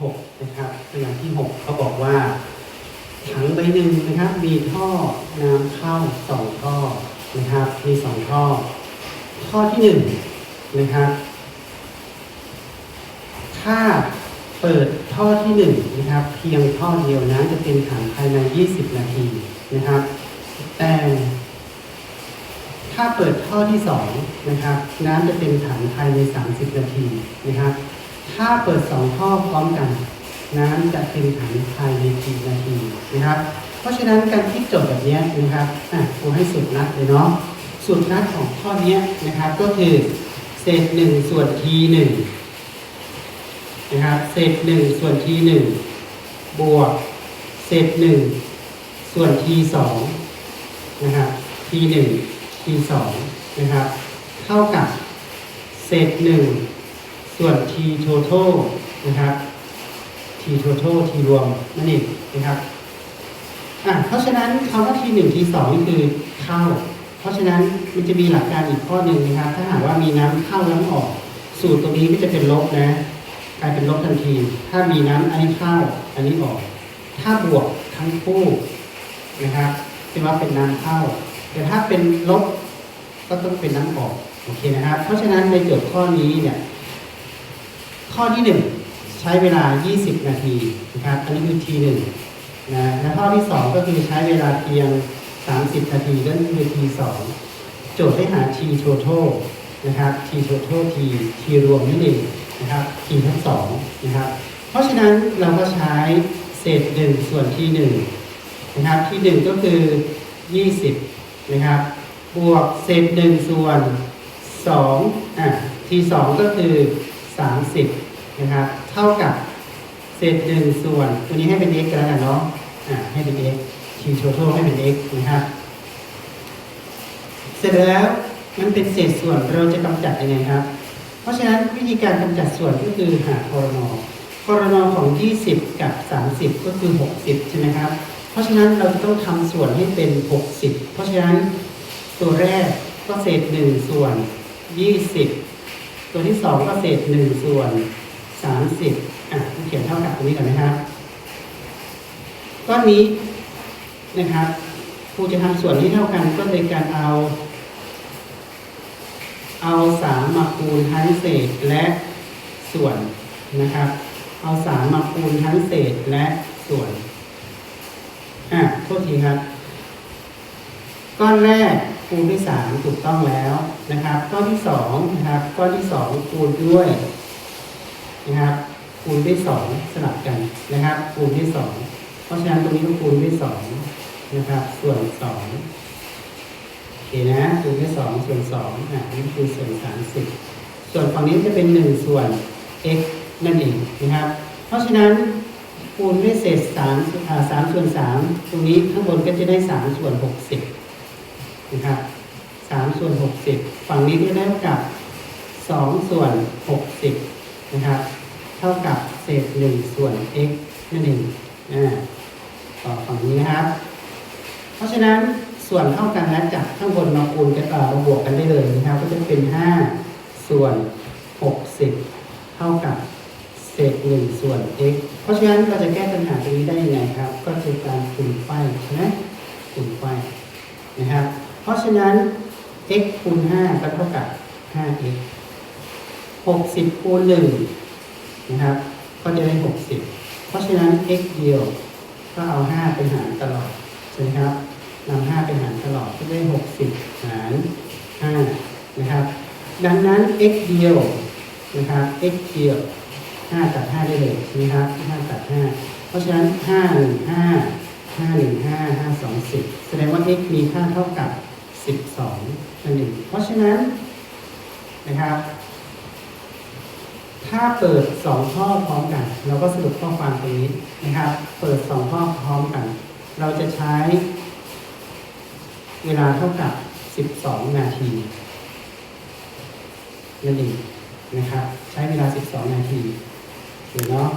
6นะครับตัวอย่างที่ 6เขาบอกว่า ถังใบหนึ่งนะครับ มีท่อน้ำเข้าสองท่อนะครับ มีสองท่อ ท่อที่หนึ่งนะครับ ถ้าเปิดท่อที่หนึ่งนะครับ เพียงท่อเดียวนะจะเป็นถังภายใน 20 นาทีนะครับ แต่ถ้าเปิดท่อที่สองนะครับ น้ำจะเป็นถังภายใน 30 นาทีนะครับ ถ้าเปิดสองท่อพร้อมกัน น้ำจะเป็นถังภายใน4นาทีนะครับ เพราะฉะนั้นการคิดโจทย์แบบนี้นะครับอะครูให้สูตรนัดเลยเนาะสูตรนัดของข้อนี้นะครับก็คือเศษหนึ่งส่วนทีหนึ่งนะครับเศษหนึ่งส่วนทีหนึ่งบวกเศษหนึ่งส่วนทีสองนะครับทีหนึ่งทีสองนะครับ เท่ากับเศษหนึ่ง ส่วน t total นะครับ t total t รวมนั่นเองนะครับอะเพราะฉะนั้นคำว่า t 1 t 2นี่คือเข้า เพราะฉะนั้นมันจะมีหลักการอีกข้อหนึ่งนะครับ ถ้าหากว่ามีน้ำเข้าน้ำออก สูตรตรงนี้ก็จะเป็นลบนะกลายเป็นลบทันที ถ้ามีน้ำอันนี้เข้าอันนี้ออก ถ้าบวกทั้งคู่นะครับจะว่าเป็นน้ำเข้า แต่ถ้าเป็นลบก็ต้องเป็นน้ำออกโอเคนะครับ เพราะฉะนั้นในโจทย์ข้อนี้เนี่ย ข้อที่ 1 ใช้เวลา 20 นาทีนะครับ อันนี้คือ T 1 นะและข้อที่ 2 ก็คือใช้เวลาเพียง 30 นาทีนั่นคือ T 2 โจทย์ให้หา T total นะครับ T total T T รวมนั่นเองนะครับ T ทั้งสองนะครับ เพราะฉะนั้นเราก็ใช้เศษ 1 ส่วน T 1 นะครับ T 1 ก็คือ 20 นะครับ บวกเศษ 1 ส่วน2อะ T 2 ก็คือ 30 นะครับ เท่ากับเศษหนึ่งส่วน ตัวนี้ให้เป็น x แล้วกันเนาะอ่าให้เป็น x t total ให้เป็น x นะครับเสร็จแล้วมันเป็นเศษส่วนเราจะกำจัดยังไงครับ เพราะฉะนั้นวิธีการกำจัดส่วนก็คือหาคอรนอคอรนอของ 20 กับ 30 ก็คือ 60 ใช่ไหมครับ เพราะฉะนั้นเราจะต้องทำส่วนให้เป็น 60 เพราะฉะนั้นตัวแรกก็เศษ1ส่วน 20 ตัวที่ 2 ก็เศษ1ส่วน 30อะเขียนเท่ากับตรงนี้ก่อนนะครับก้อนนี้นะครับครูจะทำส่วนที่เท่ากันก็เลยการเอา เอาสามมาคูณทั้งเศษและส่วนนะครับ เอาสามมาคูณทั้งเศษและส่วนอะโทษทีครับ ก้อนแรกคูณด้วยสามถูกต้องแล้วนะครับ ก้อนที่สองนะครับ ก้อนที่สองคูณด้วย นะครับคูณด้วยสองสลับกันนะครับคูณด้วยสองเพราะฉะนั้นตรงนี้ต้องคูณด้วยสองนะครับส่วนสองโอเคนะคูณด้วยสองส่วนสองอะนี่คือส่วนสามสิบส่วนฝั่งนี้จะเป็นหนึ่งส่วน x นั่นเองนะครับ เพราะฉะนั้นคูณด้วยเศษสามสามส่วนสามตรงนี้ข้างบนก็จะได้สามส่วนหกสิบนะครับสามส่วนหกสิบฝั่งนี้ก็ได้เท่ากับสองส่วนหกสิบ นะครับเท่ากับเศษหนึ่งส่วน x นั่นเองต่อฝั่งนี้นะครับ เพราะฉะนั้นส่วนเท่ากันแล้วจากข้างบนมาคูณกันเอ่อมาบวกกันได้เลยนะครับ ก็จะเป็นห้าส่วนหกสิบเท่ากับเศษหนึ่งส่วน x เพราะฉะนั้นเราจะแก้ปัญหาตรงนี้ได้ยังไงครับ ก็คือการคูณไฟใช่ไหมคูณไฟนะครับ เพราะฉะนั้น x คูณ 5 ก็เท่ากับ 5x 60คูณ1นะครับ ก็จะได้60เพราะฉะนั้น x เดียวก็เอา5ไปหารตลอดใช่ไหมครับนำ5ไปหารตลอดก็ได้60หาร5นะครับ ดังนั้น x เดียวนะครับ x เดียว5ตัด5ได้เลยใช่ไหมครับ5ตัด5เพราะฉะนั้น5 1 5 5 1 5 5 2 10แสดงว่า x มีค่าเท่ากับ12นั่นเองเพราะฉะนั้นนะครับ ถ้าเปิดสองข้อพร้อมกัน เราก็สรุปข้อความตรงนี้นะครับ เปิดสองข้อพร้อมกัน เราจะใช้ เวลาเท่ากับ 12 นาทีนั่นเองนะครับ ใช้เวลา 12 นาทีเห็นเนาะ